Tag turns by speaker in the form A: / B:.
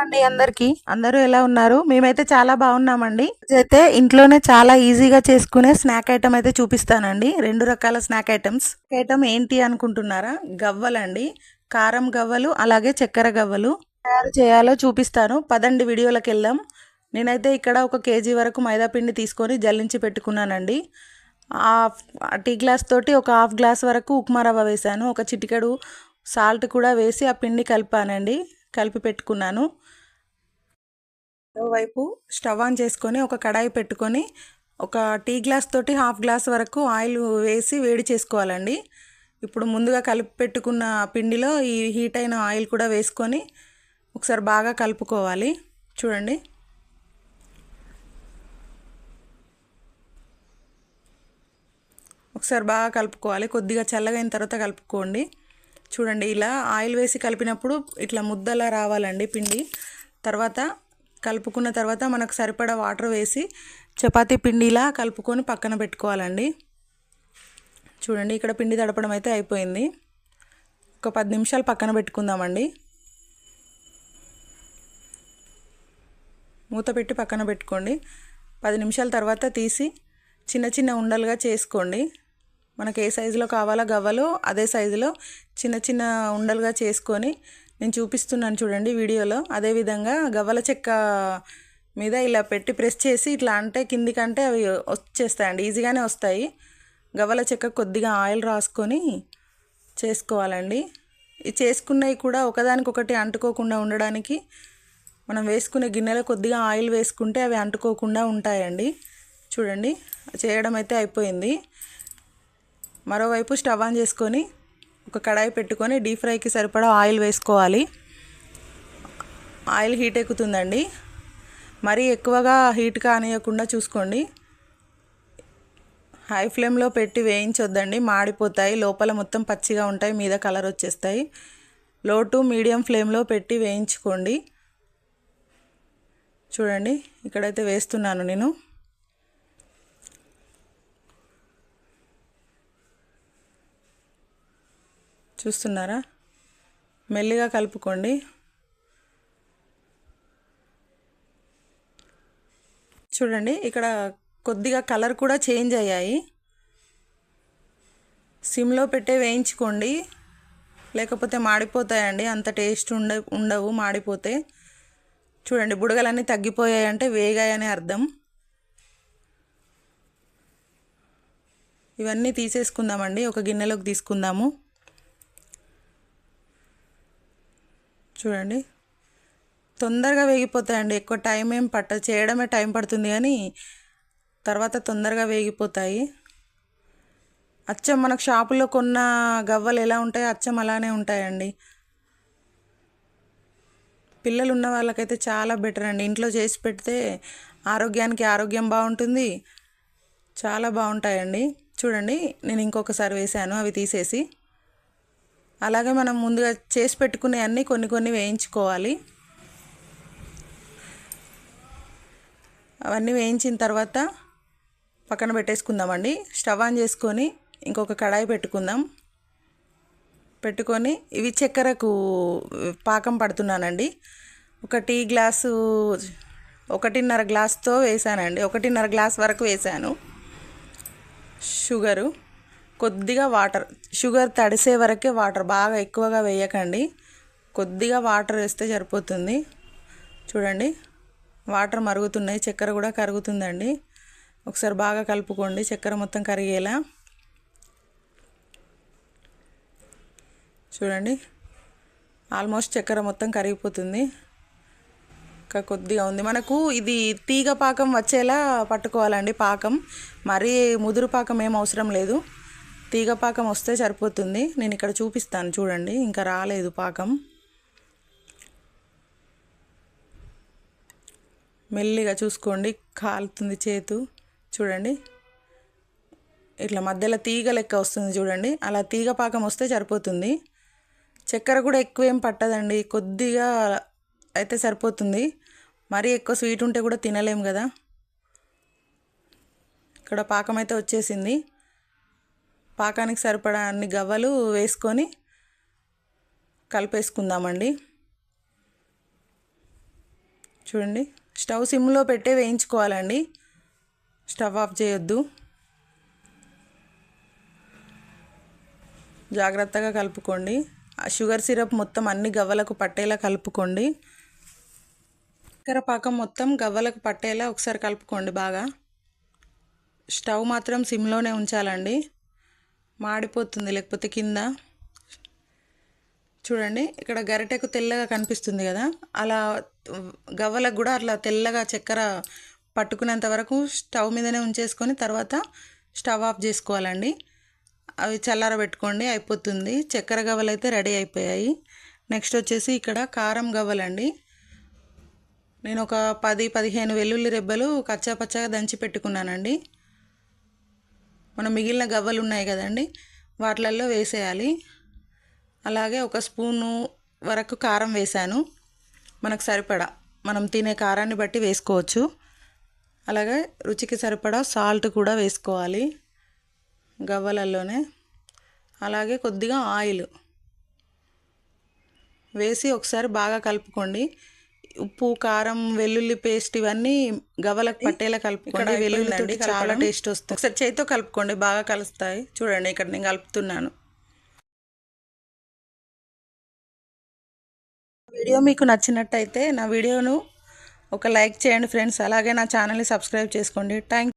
A: అండి అందరికి. అందరూ ఎలా ఉన్నారు? మేమైతే చాలా బాగున్నామండి. అయితే ఇంట్లోనే చాలా ఈజీగా చేసుకునే స్నాక్ ఐటమ్ అయితే చూపిస్తానండి. రెండు రకాల స్నాక్ ఐటమ్స్. ఐటమ్ ఏంటి అనుకుంటున్నారా? గవ్వలండి. కారం గవ్వలు అలాగే చక్కెర గవ్వలు. తయారు చేయాలో చూపిస్తాను. పదండి వీడియోలకు వెళ్దాం నేనైతే ఇక్కడ ఒక కేజీ వరకు మైదా పిండి తీసుకొని జల్లించి పెట్టుకున్నానండి. హాఫ్ టీ గ్లాస్ తోటి ఒక హాఫ్ గ్లాస్ వరకు ఉప్మా రవ్వ వేసాను ఒక చిటికెడు సాల్ట్ కూడా వేసి ఆ పిండి కలిపానండి. కలిపి పెట్టుకున్నాను. మరోవైపు స్టవ్ ఆన్ చేసుకొని ఒక కడాయి పెట్టుకొని ఒక టీ గ్లాస్ తోటి హాఫ్ గ్లాస్ వరకు ఆయిల్ వేసి వేడి చేసుకోవాలండి. ఇప్పుడు ముందుగా కలిపి పెట్టుకున్న పిండిలో ఈ హీట్ అయిన ఆయిల్ కూడా వేసుకొని ఒకసారి బాగా కలుపుకోవాలి. చూడండి. ఒకసారి బాగా కలుపుకోవాలి. కొద్దిగా చల్లగైన తర్వాత కలుపుకోండి. చూడండి ఇలా ఆయిల్ వేసి కలిపినప్పుడు ఇట్లా ముద్దలా రావాలండి పిండి. తర్వాత కలుపుకున్న తర్వాత మనకు సరిపడా వాటర్ వేసి చపాతీ పిండిలా కలుపుకొని పక్కన పెట్టుకోవాలండి. చూడండి ఇక్కడ పిండి తడపడం అయితే అయిపోయింది. ఒక పది నిమిషాలు పక్కన పెట్టుకుందామండి. మూత పెట్టి పక్కన పెట్టుకోండి. పది నిమిషాల తర్వాత తీసి చిన్న చిన్న ఉండలుగా చేసుకోండి. మనకు ఏ సైజులో కావాలో గవ్వలు అదే సైజులో చిన్న చిన్న ఉండలుగా చేసుకొని నేను చూపిస్తున్నాను చూడండి వీడియోలో. అదేవిధంగా గవ్వల చెక్క మీద ఇలా పెట్టి ప్రెస్ చేసి ఇట్లా అంటే కిందికంటే అవి వచ్చేస్తాయండి ఈజీగానే వస్తాయి. గవ్వల చెక్క కొద్దిగా ఆయిల్ రాసుకొని చేసుకోవాలండి. ఈ చేసుకున్నవి కూడా ఒకదానికొకటి అంటుకోకుండా ఉండడానికి మనం వేసుకునే గిన్నెలో కొద్దిగా ఆయిల్ వేసుకుంటే అవి అంటుకోకుండా ఉంటాయండి. చూడండి చేయడం అయితే అయిపోయింది. మరోవైపు స్టవ్ ఆన్ చేసుకొని ఒక కడాయి పెట్టుకొని డీప్ ఫ్రైకి సరిపడా ఆయిల్ వేసుకోవాలి. ఆయిల్ హీట్ ఎక్కుతుందండి. మరీ ఎక్కువగా హీట్ కానియకుండా చూసుకోండి. హై ఫ్లేమ్లో పెట్టి వేయించొద్దండి. మాడిపోతాయి. లోపల మొత్తం పచ్చిగా ఉంటాయి. మీద కలర్ వచ్చేస్తాయి. లో టు మీడియం ఫ్లేమ్లో పెట్టి వేయించుకోండి. చూడండి. ఇక్కడైతే వేస్తున్నాను నేను. చూస్తున్నారా? మెల్లిగా కలుపుకోండి. చూడండి ఇక్కడ కొద్దిగా కలర్ కూడా చేంజ్ అయ్యాయి. సిమ్లో పెట్టే వేయించుకోండి. లేకపోతే మాడిపోతాయండి. అంత టేస్ట్ ఉండ ఉండవు మాడిపోతే. చూడండి బుడగలన్నీ తగ్గిపోయాయి అంటే వేగాయని అర్థం. ఇవన్నీ తీసేసుకుందామండి. ఒక గిన్నెలోకి తీసుకుందాము. చూడండి. తొందరగా వేగిపోతాయండి. ఎక్కువ టైం ఏం పట్ట చేయడమే టైం పడుతుంది కానీ తర్వాత తొందరగా వేగిపోతాయి. అచ్చం మనకు షాపులో కొన్న గవ్వలు ఎలా ఉంటాయో అచ్చం అలానే ఉంటాయండి. పిల్లలు ఉన్న వాళ్ళకైతే చాలా బెటర్ అండి. ఇంట్లో చేసి పెడితే ఆరోగ్యానికి ఆరోగ్యం బాగుంటుంది. చాలా బాగుంటాయండి. చూడండి నేను ఇంకొకసారి వేసాను అవి తీసేసి. అలాగే మనం ముందుగా చేసి పెట్టుకునే అన్నీ కొన్ని కొన్ని వేయించుకోవాలి. అవన్నీ వేయించిన తర్వాత పక్కన పెట్టేసుకుందామండి. స్టవ్ ఆన్ చేసుకొని ఇంకొక కడాయి పెట్టుకుందాం. పెట్టుకొని ఇవి చక్కెరకు పాకం పడుతున్నానండి. ఒక టీ గ్లాసు ఒకటిన్నర గ్లాస్తో వేసానండి. ఒకటిన్నర గ్లాస్ వరకు వేసాను. షుగరు. కొద్దిగా వాటర్ షుగర్ తడిసే వరకే వాటర్ బాగా ఎక్కువగా వేయకండి. కొద్దిగా వాటర్ వేస్తే సరిపోతుంది. చూడండి వాటర్ మరుగుతున్నాయి చక్కెర కూడా కరుగుతుందండి. ఒకసారి బాగా కలుపుకోండి చక్కెర మొత్తం కరిగేలా. చూడండి ఆల్మోస్ట్ చక్కెర మొత్తం కరిగిపోతుంది. ఇంకా కొద్దిగా ఉంది. మనకు ఇది తీగ పాకం వచ్చేలా పట్టుకోవాలండి పాకం. మరీ ముదురు పాకం ఏం అవసరం లేదు. తీగ పాకం వస్తే సరిపోతుంది. నేను ఇక్కడ చూపిస్తాను చూడండి. ఇంకా రాలేదు పాకం. మెల్లిగా చూసుకోండి. కాలుతుంది చేతు. చూడండి. ఇట్లా మధ్యలో తీగ లెక్క వస్తుంది చూడండి. అలా తీగ పాకం వస్తే సరిపోతుంది. చక్కెర కూడా ఎక్కువ ఏం పట్టదండి. కొద్దిగా అయితే సరిపోతుంది. మరీ ఎక్కువ స్వీట్ ఉంటే కూడా తినలేము కదా. ఇక్కడ పాకం అయితే వచ్చేసింది. పాకానికి సరిపడా అన్ని గవ్వలు వేసుకొని కలిపేసుకుందామండి. చూడండి స్టవ్ సిమ్లో పెట్టే వేయించుకోవాలండి. స్టవ్ ఆఫ్ చేయొద్దు. జాగ్రత్తగా కలుపుకోండి. ఆ షుగర్ సిరప్ మొత్తం అన్ని గవ్వలకు పట్టేలా కలుపుకోండి. చక్కెర పాకం మొత్తం గవ్వలకు పట్టేలా ఒకసారి కలుపుకోండి బాగా. స్టవ్ మాత్రం సిమ్లోనే ఉంచాలండి. మాడిపోతుంది లేకపోతే కింద. చూడండి ఇక్కడ గరిటెకు తెల్లగా కనిపిస్తుంది కదా. అలా గవ్వలకు కూడా అట్లా తెల్లగా చక్కెర పట్టుకునేంత వరకు స్టవ్ మీదనే ఉంచేసుకొని తర్వాత స్టవ్ ఆఫ్ చేసుకోవాలండి. అవి చల్లారబెట్టుకోండి అయిపోతుంది. చక్కెర గవ్వలు అయితే రెడీ అయిపోయాయి. నెక్స్ట్ వచ్చేసి ఇక్కడ కారం గవ్వలండి. నేను ఒక పది పదిహేను వెల్లుల్లి రెబ్బలు కచ్చా పచ్చగా దంచి పెట్టుకున్నానండి. మనం మిగిలిన గవ్వలు ఉన్నాయి కదండి వాటిలల్లో వేసేయాలి. అలాగే ఒక స్పూను వరకు కారం వేసాను మనకు సరిపడా. మనం తినే కారాన్ని బట్టి వేసుకోవచ్చు. అలాగే రుచికి సరిపడా సాల్ట్ కూడా వేసుకోవాలి గవ్వలలోనే అలాగే కొద్దిగా ఆయిల్ వేసి ఒకసారి బాగా కలుపుకోండి. ఉప్పు కారం వెల్లుల్లి పేస్ట్ ఇవన్నీ గవ్వలకు పట్టేలా కలుపుకోండి. వెల్లుల్లి చాలా టేస్ట్ వస్తుంది. ఒకసారి చేతితో కలుపుకోండి. బాగా కలుస్తాయి. చూడండి ఇక్కడ నేను కలుపుతున్నాను. వీడియో మీకు నచ్చినట్టయితే నా వీడియోను ఒక లైక్ చేయండి ఫ్రెండ్స్. అలాగే నా ఛానల్ని సబ్స్క్రైబ్ చేసుకోండి. థ్యాంక్